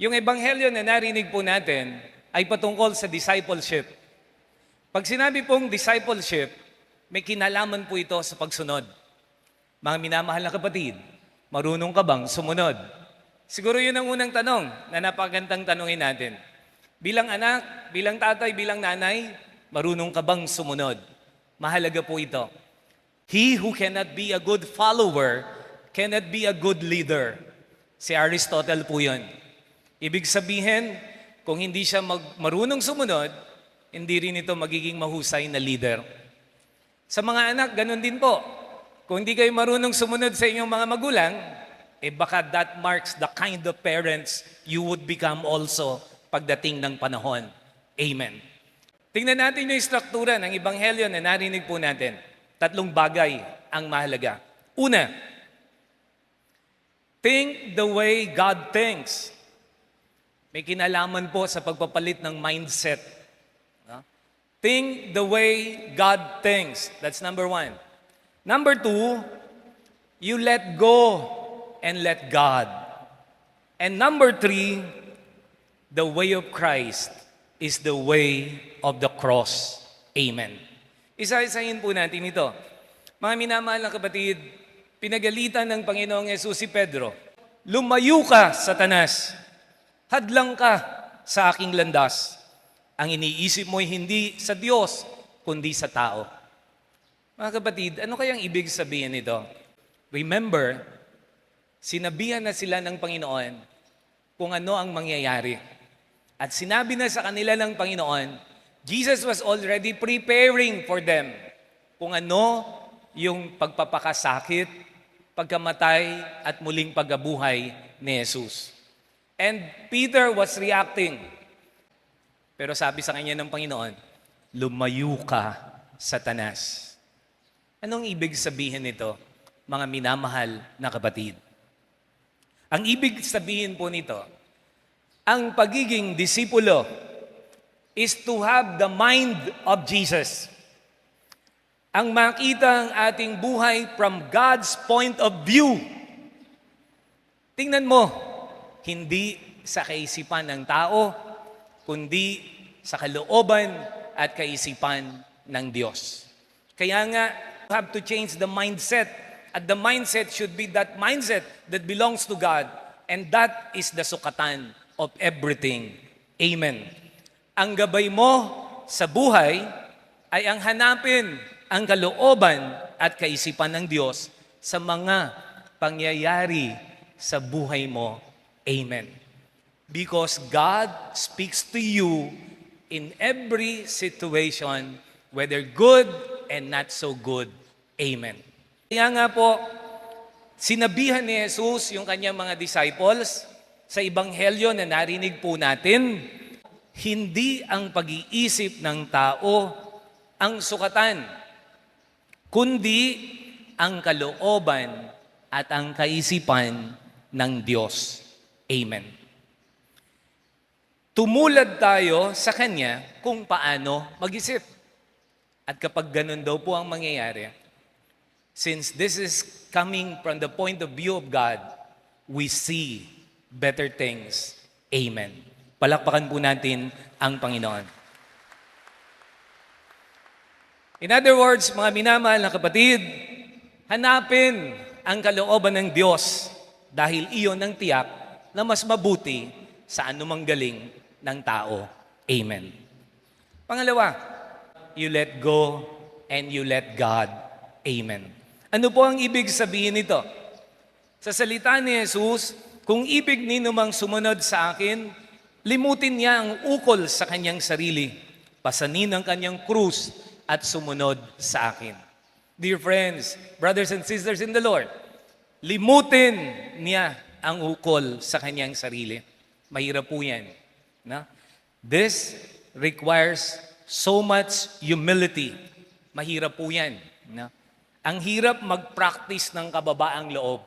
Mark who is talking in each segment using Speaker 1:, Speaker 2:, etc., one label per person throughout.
Speaker 1: Yung ebanghelyo na narinig po natin ay patungkol sa discipleship. Pag sinabi pong discipleship, may kinalaman po ito sa pagsunod. Mga minamahal na kapatid, marunong ka bang sumunod? Siguro yun ang unang tanong na napagandang tanongin natin. Bilang anak, bilang tatay, bilang nanay, marunong ka bang sumunod? Mahalaga po ito. He who cannot be a good follower cannot be a good leader. Si Aristotle po yun. Ibig sabihin, kung hindi siya mag- marunong sumunod, hindi rin ito magiging mahusay na leader. Sa mga anak, ganun din po. Kung hindi kayo marunong sumunod sa inyong mga magulang, eh baka that marks the kind of parents you would become also pagdating ng panahon. Amen. Tingnan natin yung struktura ng Ebanghelyo na narinig po natin. Tatlong bagay ang mahalaga. Una, think the way God thinks. May kinalaman po sa pagpapalit ng mindset. Think the way God thinks. That's number one. Number two, you let go and let God. And number three, the way of Christ is the way of the cross. Amen. Isa-isahin po natin ito. Mga minamahal na kapatid, pinagalitan ng Panginoong Yesus si Pedro, Lumayo ka, Satanas. Hadlang ka sa aking landas. Ang iniisip mo'y hindi sa Diyos, kundi sa tao. Mga kapatid, ano kayang ibig sabihin nito? Remember, sinabihan na sila ng Panginoon kung ano ang mangyayari. At sinabi na sa kanila ng Panginoon, Jesus was already preparing for them kung ano yung pagpapakasakit, pagkamatay at muling pagabuhay ni Jesus. And Peter was reacting. Pero sabi sa kanya ng Panginoon, lumayo ka, Satanas. Anong ibig sabihin nito, mga minamahal na kapatid? Ang ibig sabihin po nito, ang pagiging disipulo is to have the mind of Jesus. Ang makita ang ating buhay from God's point of view. Tingnan mo, hindi sa kaisipan ng tao, kundi sa kalooban at kaisipan ng Diyos. Kaya nga, you have to change the mindset. At the mindset should be that mindset that belongs to God. And that is the sukatan of everything. Amen. Ang gabay mo sa buhay ay ang hanapin ang kalooban at kaisipan ng Diyos sa mga pangyayari sa buhay mo. Amen. Because God speaks to you in every situation, whether good and not so good. Amen. Kaya nga po, sinabihan ni Jesus yung kanyang mga disciples sa Ebanghelyo na narinig po natin, hindi ang pag-iisip ng tao ang sukatan, kundi ang kalooban at ang kaisipan ng Diyos. Amen. Tumulad tayo sa Kanya kung paano mag-isip. At kapag ganun daw po ang mangyayari, since this is coming from the point of view of God, we see better things. Amen. Palakpakan po natin ang Panginoon. In other words, mga minamahal na kapatid, hanapin ang kalooban ng Diyos dahil iyon ang tiyak na mas mabuti sa anumang galing ng tao. Amen. Pangalawa, you let go and you let God. Amen. Ano po ang ibig sabihin nito? Sa salita ni Jesus, kung ibig nino mang sumunod sa akin, limutin niya ang ukol sa kanyang sarili, pasanin ang kanyang krus at sumunod sa akin. Dear friends, brothers and sisters in the Lord, limutin niya ang ukol sa kanyang sarili. Mahirap po yan. No? This requires so much humility. Mahirap po yan. No? Ang hirap mag-practice ng kababaang loob.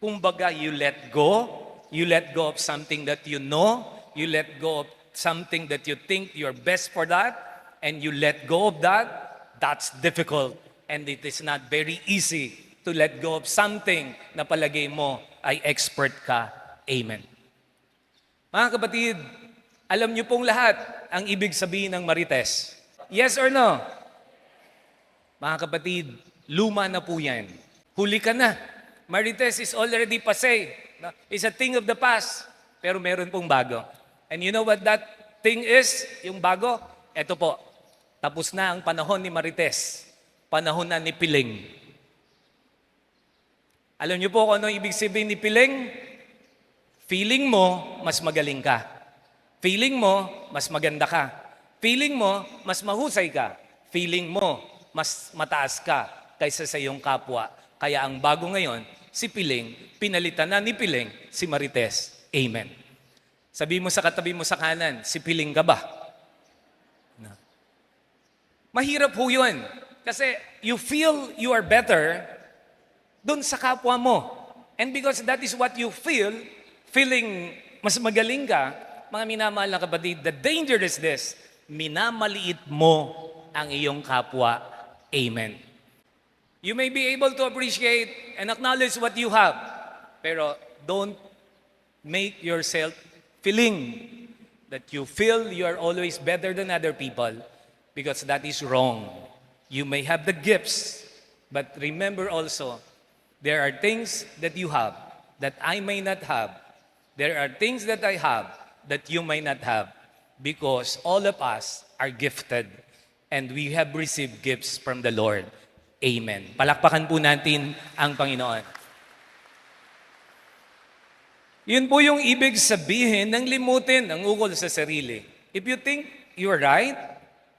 Speaker 1: Kumbaga, you let go, you let go of something that you know, you let go of something that you think you're best for that, and you let go of that, that's difficult. And it is not very easy to let go of something na palagay mo ay expert ka. Amen. Mga kapatid, alam niyo pong lahat ang ibig sabihin ng marites. Yes or no? Mga kapatid, luma na po yan. Huli ka na. Marites is already passé. It's a thing of the past. Pero meron pong bago. And you know what that thing is? Yung bago? Ito po. Tapos na ang panahon ni Marites. Panahon na ni Piling. Alam niyo po kung ano ibig sabihin ni Piling? Feeling mo, mas magaling ka. Feeling mo, mas maganda ka. Feeling mo, mas mahusay ka. Feeling mo, mas mataas ka kaysa sa iyong kapwa. Kaya ang bago ngayon, si Piling, pinalitan na ni Piling si Marites. Amen. Sabi mo sa katabi mo sa kanan, si Piling ka ba? No. Mahirap po yun. Kasi you feel you are better dun sa kapwa mo. And because that is what you feel, feeling mas magaling ka, mga minamahal na kapatid, the danger is this, minamaliit mo ang iyong kapwa. Amen. You may be able to appreciate and acknowledge what you have, pero don't make yourself feeling that you feel you are always better than other people because that is wrong. You may have the gifts, but remember also, there are things that you have that I may not have. There are things that I have that you may not have because all of us are gifted and we have received gifts from the Lord. Amen. Palakpakan po natin ang Panginoon. Yun po yung ibig sabihin ng limutin ang ukol sa sarili. If you think you're right,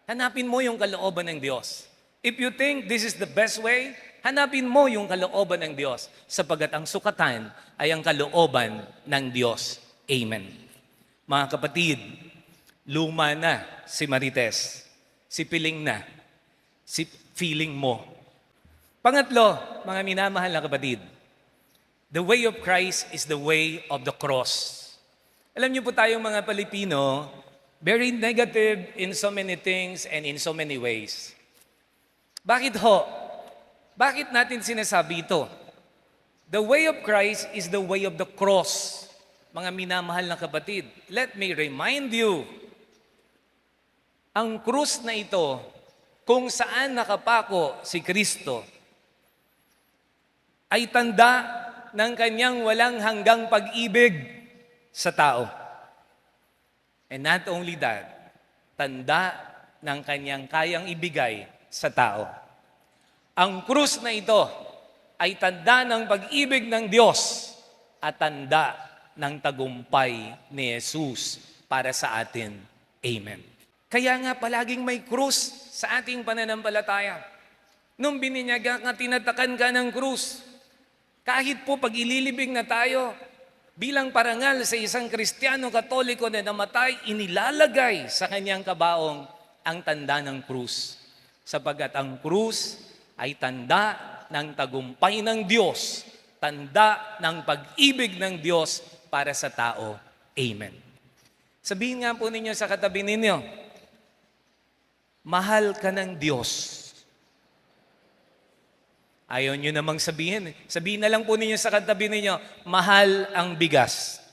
Speaker 1: hanapin mo yung kalooban ng Diyos. If you think this is the best way, hanapin mo yung kalooban ng Diyos sapagat ang sukatan ay ang kalooban ng Diyos. Amen. Mga kapatid, luma na si Marites. Si Piling na. Si feeling mo. Pangatlo, mga minamahal na kapatid, The way of Christ is the way of the cross. Alam niyo po tayong mga Pilipino, very negative in so many things and in so many ways. Bakit ho? Bakit natin sinasabi ito? The way of Christ is the way of the cross. Mga minamahal na kapatid, let me remind you, ang krus na ito, kung saan nakapako si Kristo, ay tanda ng kanyang walang hanggang pag-ibig sa tao. And not only that, tanda ng kanyang kayang ibigay sa tao. Ang krus na ito ay tanda ng pag-ibig ng Diyos at tanda ng tagumpay ni Jesus para sa atin. Amen. Kaya nga palaging may krus sa ating pananampalataya. Nung bininyaga nga tinatakan ka ng krus, kahit po pag ililibing na tayo, bilang parangal sa isang Kristiyano Katoliko na namatay, inilalagay sa kanyang kabaong ang tanda ng krus. Sapagat ang krus ay tanda ng tagumpay ng Diyos, tanda ng pag-ibig ng Diyos para sa tao. Amen. Sabihin nga po ninyo sa katabi ninyo, mahal ka ng Diyos. Ayaw nyo namang sabihin. Sabihin na lang po ninyo sa katabi ninyo, mahal ang bigas.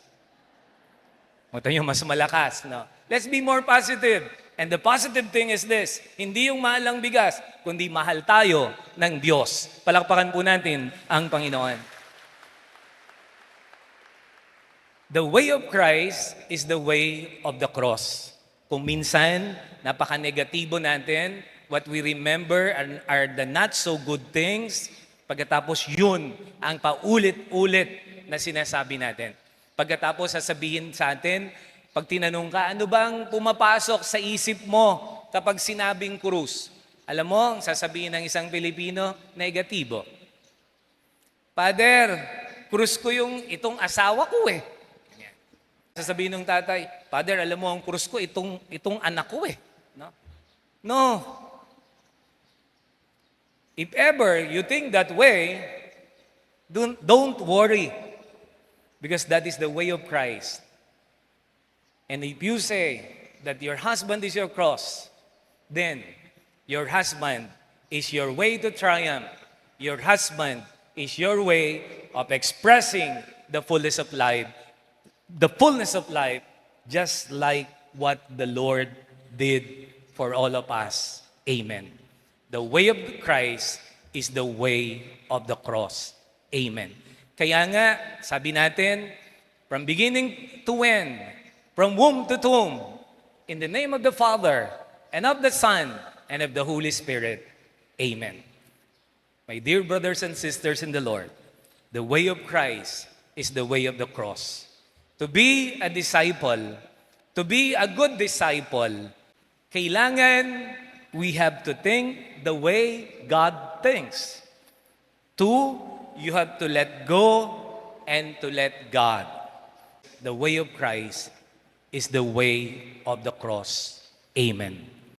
Speaker 1: O tayo, mas malakas. No? Let's be more positive. And the positive thing is this, hindi yung mahal ang bigas, kundi mahal tayo ng Diyos. Palakpakan po natin ang Panginoon. The way of Christ is the way of the cross. Kung minsan, napaka-negatibo natin, what we remember are, are the not so good things, pagkatapos yun ang paulit-ulit na sinasabi natin. Pagkatapos sasabihin sa atin, pag tinanong ka, ano bang pumapasok sa isip mo kapag sinabing krus? Alam mo, ang sasabihin ng isang Pilipino, negatibo. Father, krus ko yung itong asawa ko eh. Sasabihin ng tatay, Father, alam mo ang krus ko, itong, itong anak ko eh. No? No. If ever you think that way, don't, don't worry. Because that is the way of Christ. And if you say that your husband is your cross, then your husband is your way to triumph. Your husband is your way of expressing the fullness of life, the fullness of life just like what the Lord did for all of us. Amen. The way of Christ is the way of the cross. Amen. Kaya nga, sabi natin, from beginning to end, from womb to tomb, in the name of the Father, and of the Son, and of the Holy Spirit. Amen. My dear brothers and sisters in the Lord, the way of Christ is the way of the cross. To be a disciple, to be a good disciple, kailangan we have to think the way God thinks. Two, you have to let go and to let God. The way of Christ is the way of the cross. Amen.